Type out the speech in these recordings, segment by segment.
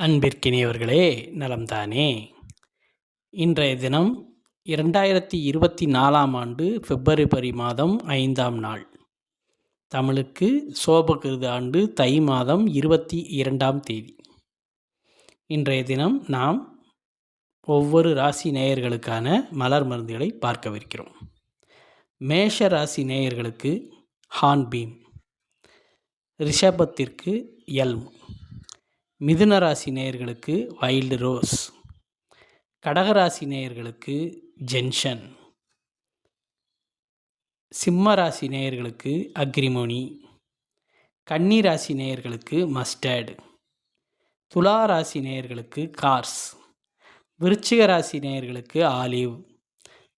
அன்பிற்கினியவர்களே நலம்தானே. இன்றைய தினம் இரண்டாயிரத்தி இருபத்தி நாலாம் ஆண்டு பிப்ரவரி மாதம் ஐந்தாம் நாள். தமிழுக்கு சோபகிருது ஆண்டு தை மாதம் இருபத்தி இரண்டாம் தேதி. இன்றைய தினம் நாம் ஒவ்வொரு ராசி நேயர்களுக்கான மலர் மருந்துகளை பார்க்கவிருக்கிறோம். மேஷ ராசி நேயர்களுக்கு ஹான்பீம் ரிஷபத்திற்கு எல்ம். மிதுன ராசி நேயர்களுக்கு வைல்டு ரோஸ். கடகராசி நேயர்களுக்கு ஜென்ஷன். சிம்ம ராசி நேயர்களுக்கு அக்ரிமோனி. கன்னி ராசி நேயர்களுக்கு மஸ்டர்டு. துலா ராசி நேயர்களுக்கு கார்ஸ். விருச்சிக ராசி நேயர்களுக்கு ஆலிவ்.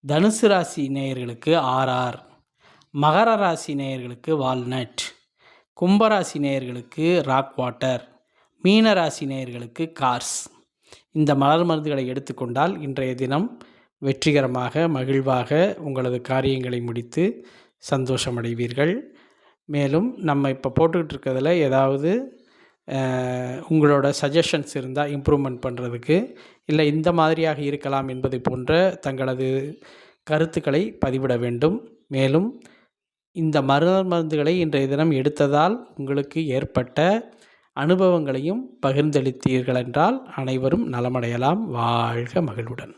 தனுசு ராசி நேயர்களுக்கு ஆர்ஆர் மகர ராசி நேயர்களுக்கு வால்நட். கும்பராசி நேயர்களுக்கு ராக் வாட்டர். மீனராசி நேயர்களுக்கு கார்ஸ். இந்த மலர் மருந்துகளை எடுத்துக்கொண்டால் இன்றைய தினம் வெற்றிகரமாக மகிழ்வாக உங்களது காரியங்களை முடித்து சந்தோஷமடைவீர்கள். மேலும் நம்ம இப்போ போட்டுக்கிட்டு இருக்கிறதுல ஏதாவது உங்களோட சஜஷன்ஸ் இருந்தால் இம்ப்ரூவ்மெண்ட் பண்ணுறதுக்கு இல்லை இந்த மாதிரியாக இருக்கலாம் என்பதை போன்ற தங்களது கருத்துக்களை பதிவிட வேண்டும். மேலும் இந்த மருந்து மருந்துகளை இன்றைய தினம் எடுத்ததால் உங்களுக்கு ஏற்பட்ட அனுபவங்களையும் பகிர்ந்தளித்தீர்கள் என்றால் அனைவரும் நலமடையலாம். வாழ்க மகிழ்வுடன்.